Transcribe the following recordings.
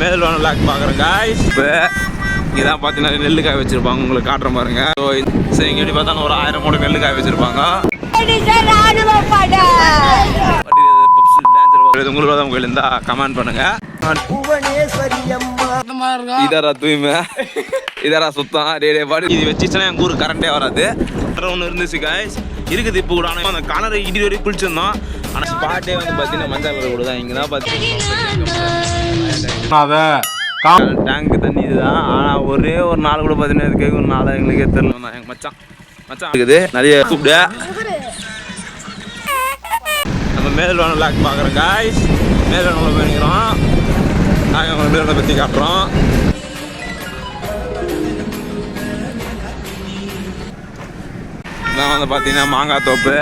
மேலோன lock பார்க்குறேன் guys இப்போ இதான் பார்த்தீங்கன்னா நெல்லு காய வச்சுருப்பாங்க. உங்களுக்கு காட்டுறேன் பாருங்க. ஸோ சரி இங்கே எப்படி பார்த்தாலும் ஒரு ஆயிரம் மூணு நெல்லு காய வச்சுருப்பாங்க உங்களுக்கு தான் கோயில் இருந்தா கமெண்ட் பண்ணுங்க. இதரா தூய்மை. இதரா சுத்தம். டே பாடு. இது வச்சுச்சுன்னா எங்கள் ஊருக்கு கரண்டே வராது. ஒன்று இருந்துச்சு காய்ஸ் இருக்குது இப்போ கூட. ஆனால் அந்த கணரை இடி வரைக்கும் குளிச்சிருந்தோம். ஆனால் ஸ்பாட்டே வந்து பார்த்தீங்கன்னா மஞ்சள் கூட தான் இங்கே தான் பார்த்தீங்கன்னா அத டேங்க் தண்ணி இதுதான் ஆனால் ஒரே ஒரு நாள் கூட பார்த்தீங்கன்னா இதுக்கு ஒரு நாளாக எங்களுக்கே தெரியல. எங்கள் மச்சான் மச்சான் இருக்குது. நிறைய கூப்பிடு. நம்ம மேல்வான லாக் பார்க்குறோம் காய்ஸ் வேணும் பண்ணிக்கிறோம். நாங்கள் உங்களை மேல்வான பற்றி காட்டுறோம். இதான் வந்து பார்த்தீங்கன்னா மாங்காய் தோப்பு.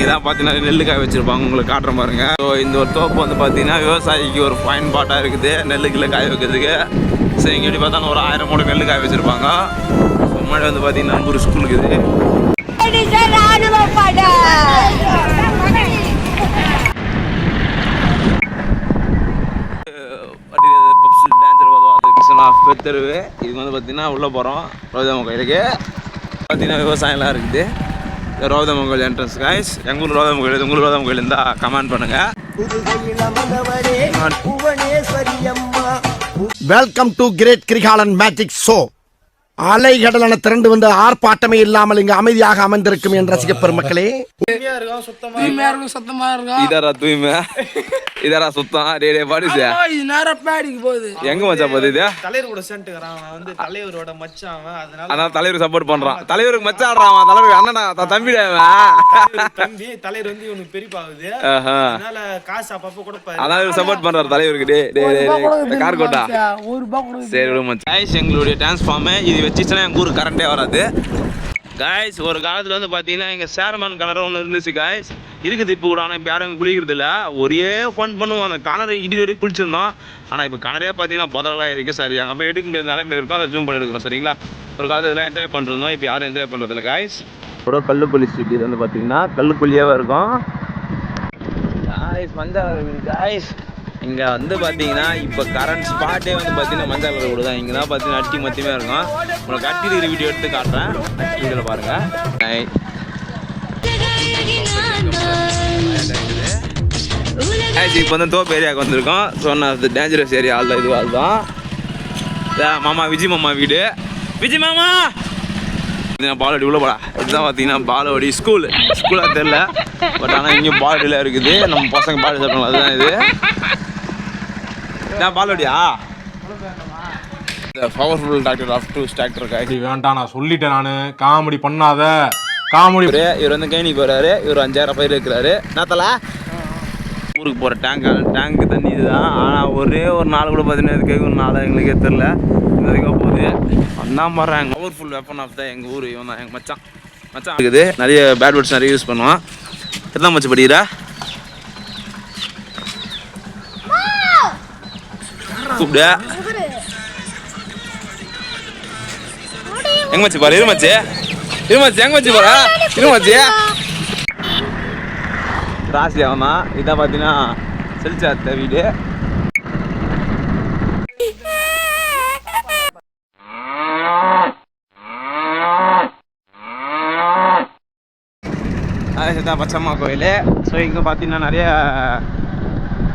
இதான் பார்த்தீங்கன்னா நெல் காய வச்சுருப்பாங்க. உங்களுக்கு காட்டுற பாருங்க. ஸோ இந்த ஒரு தோப்பு வந்து பார்த்தீங்கன்னா விவசாயிக்கு ஒரு பயன்பாட்டாக இருக்குது. நெல்லுக்குள்ளே காய வைக்கிறதுக்கு. ஸோ இங்கே எப்படி பார்த்தாலும் ஒரு ஆயிரம் மூட நெல் காய வச்சுருப்பாங்க முன்னாடி வந்து பார்த்தீங்கன்னா ஒரு ஸ்கூல் இருக்குது. ராணுவ பெத்தருவு இது வந்து பார்த்தீங்கன்னா உள்ளே போகிறோம் ரோதம கோயிலுக்கு. பார்த்தீங்கன்னா விவசாயம்லாம் இருக்குது. ரோதம கோயில் என்ட்ரன்ஸ் காய்ஸ் எங்கள் ஊர் ரோதம கோயில் உங்கள் ரோதம கோயில் இருந்தால் கமெண்ட் பண்ணுங்கள் welcome to great Kirikalan magic show அலைகடலான திரண்டு வந்து ஆர்ப்பாட்டமே இல்லாமல் இங்கு அமைதியாக அமைந்திருக்கும் என் ரசிக பெருமக்களே. தூய்மையா இருக்கும் சத்தமா இருக்கும் இதரா தூய்மை. இதரா சுத்தம். டே டே பாடுச்சு. ஆ, இது நேரம் பேடிக்கு போகுது. எங்க மச்சா போகுது இது? தலைவர் கூட சேர்ந்துக்கிறான். அவன் வந்து தலைவரோட மச்சான் அதனால அதான் தலைவருக்கு சப்போர்ட் பண்றான். தலைவருக்கு மச்சாடுறான் அவன். தலைவருக்கு அண்ணனா த- தம்பிடா அவன். தலைவர் தம்பி தலைவர் வந்து இவனுக்கு பெரியப்பாகுது. ஆஹா. அதனால காசு அப்பப்போ கொடுப்பாரு. அதான் சப்போர்ட் பண்றாரு தலைவருக்கு. டே டே டே டே கார் கோட்டா. ஒரு ரூபாய் கொடுக்குது. சரி விட மச்சான். காய்ஸ் எங்களுடைய டிரான்ஸ்ஃபார்மு இது வச்சுச்சுன்னா எங்கள் ஊருக்கு கரண்டே வராது. காய்ஸ் ஒரு காலத்தில் வந்து பார்த்தீங்கன்னா எங்கள் சேர்மன் கிணறு ஒன்று இருந்துச்சு காய்ஸ் இருக்குது இப்போ கூட ஆனால் இப்போ யாரும் குளிக்கிறது இல்லை. ஒரே ஃபன் பண்ணுவோம். அந்த கிணறு இடி வரைக்கும் குளிச்சிருந்தோம். ஆனால் இப்போ கிணறே பார்த்தீங்கன்னா புதலாக இருக்குது சரி போய் எடுக்க முடியாத நிலைமையில இருக்கும். அதை ஜூம் பண்ணி எடுக்கிறோம் சரிங்களா? ஒரு காலத்தில் என்ஜாய் பண்ணுறோம் இப்போ யாரும் என்ஜாய் பண்ணுறது இல்லை காய்ஸ் ஒரு கல்லுக்குழி ஸ்ட்ரீட் இது வந்து பார்த்தீங்கன்னா கல்லுக்குழியாவே இருக்கும். காய்ஸ் மஞ்சள் காய்ஸ் இங்கே வந்து பார்த்தீங்கன்னா இப்போ கரண்ட் ஸ்பாட்டே வந்து பார்த்தீங்கன்னா மஞ்சள் கலர் கூட தான் இங்கே தான் பார்த்தீங்கன்னா அட்டி மத்தியமே இருக்கும். உங்களுக்கு அட்டிடுகிற வீடியோ எடுத்து காட்டுறேன். இதில் பாருங்கள் இப்போ வந்து தோப்பு ஏரியாவுக்கு வந்திருக்கோம். ஸோ நான் டேஞ்சரஸ் ஏரியா ஆள் இது இதுவாக தான். மாமா விஜய் மாமா வீடு. விஜய் மாமா! பார்த்தீங்கன்னா பாலவாடி உள்ள போடா இதுதான் பார்த்தீங்கன்னா பாலவாடி ஸ்கூல் ஸ்கூலாக தெரில பட் ஆனால் இங்கேயும் பாலவாடியில் இருக்குது. நம்ம பசங்க பாலவாடி சாப்பிடலாம் அதுதான் இது. பாலவாடியா இந்த powerful doctor of two doctor காய்ச்சி வேண்டாம் நான் சொல்லிட்டேன் நானு. காமெடி பண்ணாத. காமெடி இவரு இவர் வந்து கேணி போறாரு. இவர் அஞ்சாயிரம் பயிர் இருக்கிறாரு. நாத்தலா? ஊருக்கு போகிற டேங்க் டேங்க் தண்ணி இதுதான். ஆனால் ஒரே ஒரு நாள் கூட பார்த்தீங்கன்னா இது கேட்கும் நாளாக எங்களுக்கே தெரில இந்த வரைக்கும் நான் பாடுறேன் எங்கள் பவர்ஃபுல் வெப்பன் ஆஃப் தான் எங்கள் ஊர் இவன் தான் எங்கள் மச்சான். மச்சான் இருக்குது. நிறைய பேட் வேர்ட்ஸ் நிறைய யூஸ் பண்ணுவான். எத்தனை மச்சு படிக்கிறா? கூப்பிடு. எங்க மச்சி பாரு இருமச்சி இருமச்சி எங்க மச்சி பாரு இருமச்சி ராசி அவனா? இதான் பார்த்தீங்கன்னா செல்சாத்த வீடு. இதுதான் பச்சம்மா கோயில். ஸோ இங்கே பார்த்தீங்கன்னா நிறைய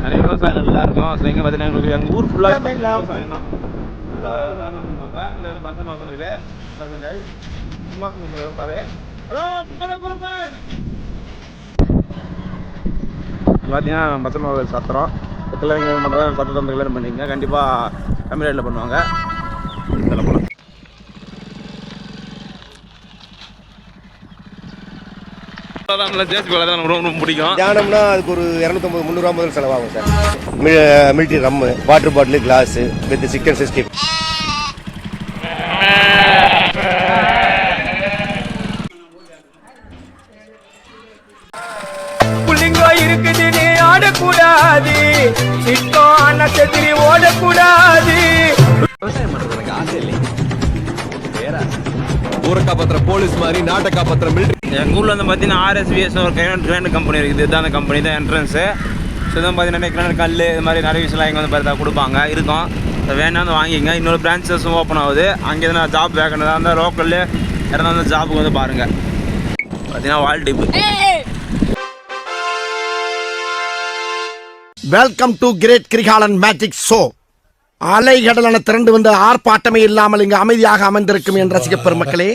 நிறைய விவசாயங்கள்லாம் இருக்கும் ஸோ இங்கே பார்த்தீங்கன்னா எங்களுக்கு எங்கள் ஊர் ஃபுல்லாக விவசாயம் தான். பச்சம்மா கோயில். சும்மா பாரு பார்த்தீங்கன்னா பச்சை கோயில் சத்திரம் பண்ணுறாங்க சத்தத்தை வந்து கல்யாணம் பண்ணிங்க கண்டிப்பாக தமிழ்நாட்டில் பண்ணுவாங்க இதில் போகலாம் தான் ரொம்ப ரொம்ப பிடிக்கும். தியானம்னா அதுக்கு ஒரு இரநூத்தம்பது முந்நூறுவா முதல் செலவாகும் sir. Military rum water bottle glass with chicken sixty புள்ளிங்கோ இருக்குது நீ ஆடக்கூடாது. இப்போ நட்சத்திரி ஓடக்கூடாது. ஊரை காப்பாத்துற போலீஸ் மாதிரி நாட்டை காப்பாத்துற மிலிட்டரி எங்கள் ஊரில் வந்து பார்த்தீங்கன்னா ஆர்எஸ்பிஎஸ் ஒரு கிரைண்ட் கிரைண்ட் கம்பெனி இருக்குது. இதுதான் அந்த கம்பெனி தான் என்ட்ரன்ஸு ஸோ இதான் பார்த்தீங்கன்னா கிணறு கல் இது மாதிரி நிறைய விஷயம்லாம் இங்கே வந்து பார்த்தா கொடுப்பாங்க. இருக்கும். இப்போ வேணாம்னு வாங்கிங்க இன்னொரு பிரான்ச்சஸும் ஓப்பன் ஆகுது. அங்கே எதனா ஜாப் வேக்கண்டாக இருந்தால் லோக்கல்லே யாராவது அந்த ஜாபுக்கு வந்து பாருங்கள் பார்த்தீங்கன்னா வால் tip welcome to great Kirikalan magic show அலைகடலான திரண்டு வந்து ஆர்ப்பாட்டமே இல்லாமல் இங்கு அமைதியாக அமர்ந்திருக்கும் என் ரசிக பெருமக்களே.